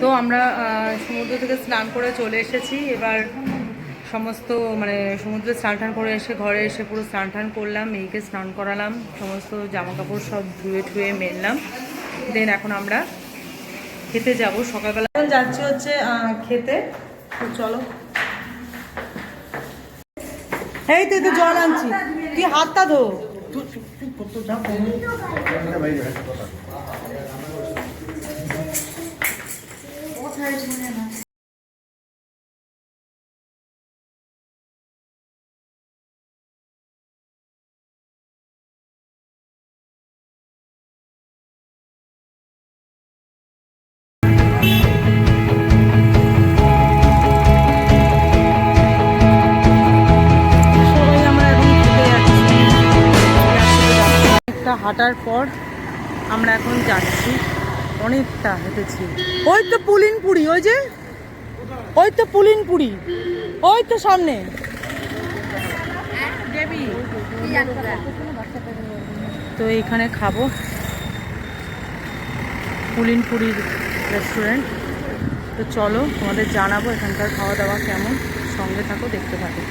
তো আমরা সমুদ্র থেকে স্নান করে চলে এসেছি। এবার সমস্ত মানে সমুদ্রে স্নান টান করে এসে ঘরে এসে পুরো স্নান টান করলাম মেয়েকে স্নান করালাম সমস্ত জামা কাপড় সব ধুয়ে ঠুয়ে মেললাম। দেন এখন আমরা খেতে যাব সকালবেলা। এখন যাচ্ছি হচ্ছে খেতে। তো চলো। এই তো এই তো জল আনছি। তুই হাতটা ধো। হাঁটার পর আমরা এখন যাচ্ছি। অনেকটা হেঁটেছি। ওই তো পুলিনপুরি, ওই যে? ওই তো পুলিনপুরি। ওই তো সামনে। তো এইখানে খাব। পুলিনপুরির রেস্টুরেন্ট। তো চলো তোমাদের জানাব এখানকার খাওয়া দাওয়া কেমন। সঙ্গে থাকো, দেখতে থাকো।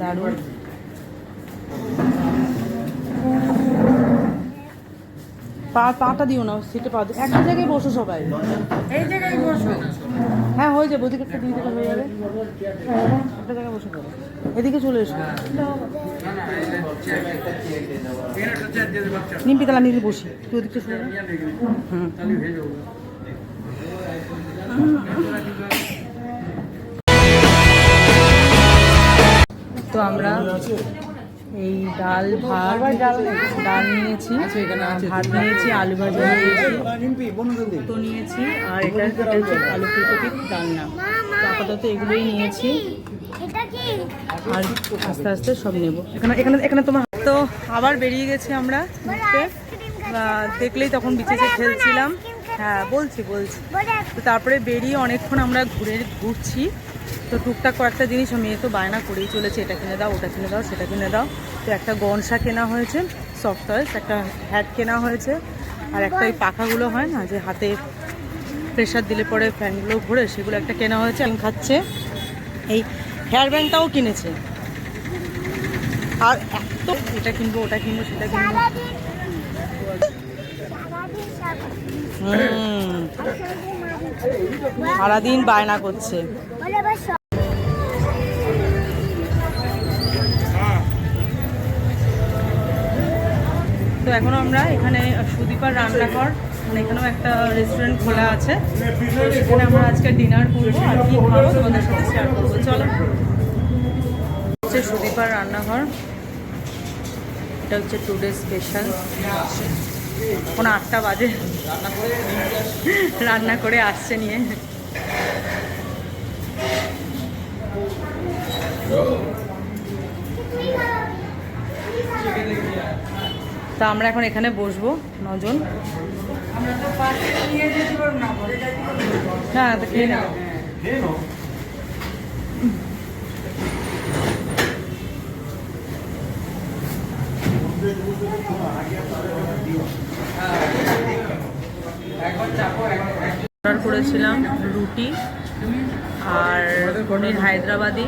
দারুণ। পা পাটা দিও না সিটে পা দিও। একটা জায়গায় বসো সবাই। এই জায়গায় বসো। হ্যাঁ হয়ে যাবে ওদিকে একটা দিকে হয়ে যাবে। একটা জায়গায় বসে পড়ো এদিকে চলে এসো। নিমপি আমি এদিকে বসি। তুই ওদিকে যা। হুম। তো আমরা এই ডাল ভাত ডাল নিয়েছি ভাত নিয়েছি আলু ভাজা নিয়েছি তো নিয়েছি আর এটা এটা হচ্ছে আলু ফুলকপির ডালনা। আপাতত এগুলোই নিয়েছি। আর আস্তে আস্তে সব নেব। এখানে এখানে এখানে তোমার তো আবার বেরিয়ে গেছি আমরা ঘুরতে। দেখলেই তখন বিচেতে খেলছিলাম। হ্যাঁ বলছি বলছি। তো তারপরে বেরিয়ে অনেকক্ষণ আমরা ঘুরে ঘুরছি। তো টুকটাক কয়েকটা জিনিস মেয়ে তো বায়না করেই চলেছে এটা কিনে দাও ওটা কিনে দাও সেটা কিনে দাও। তো একটা গনসা কেনা হয়েছে সফট টয়েস একটা হ্যাট কেনা হয়েছে আর একটা ওই পাখাগুলো হয় না যে হাতে প্রেশার দিলে পরে ফ্যানগুলো ঘুরে সেগুলো একটা কেনা হয়েছে আমি খাচ্ছে। এই হেয়ার ব্যান্ডটাও কিনেছে। আর এত এটা কিনবো ওটা কিনবো সেটা কিনবো। হুম। সারাদিন বায়না করছে। তো এখন আমরা এখানে সুদীপার রান্নাঘর মানে এখানেও একটা রেস্টুরেন্ট খোলা আছে। তো সেখানে আমরা আজকে ডিনার করব আর কি তোমাদের সাথে শেয়ার করব। চলো। হচ্ছে সুদীপার রান্নাঘর। এটা হচ্ছে টুডে স্পেশাল এখন আটটা বাজে। রান্না করে আসছে নিয়ে। তা আমরা এখন এখানে বসবো, নজন। হ্যাঁ তো নাও। অর্ডার করেছিলাম রুটি আর পনির হায়দ্রাবাদি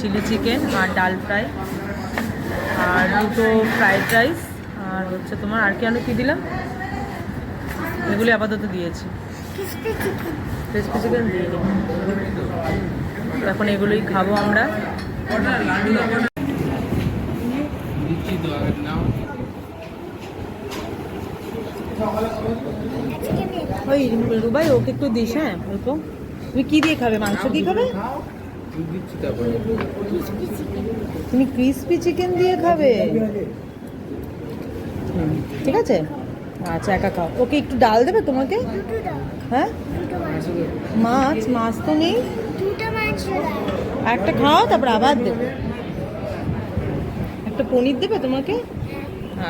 চিলি চিকেন আর ডাল ফ্রাই। আর দুটো ফ্রাইড রাইস আর হচ্ছে তোমার আর কি আলু কী দিলাম? এগুলি আপাতত দিয়েছি। চিকেন চিকেন দিয়ে এখন এগুলোই খাব আমরা। ওই রুবাই ওকে একটু দিস হ্যাঁ অল্প তুমি কি দিয়ে খাবে? মাংস দিয়ে খাবে? তুমি ক্রিসপি চিকেন দিয়ে খাবে? ঠিক আছে? আচ্ছা একা খাও। ওকে একটু ডাল দেবে তোমাকে? হ্যাঁ? মাছ মাছ তো নেই। একটা খাও, তারপর আবার দেবে একটা পনির দেবে তোমাকে?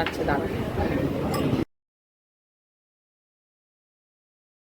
আচ্ছা দাঁড়া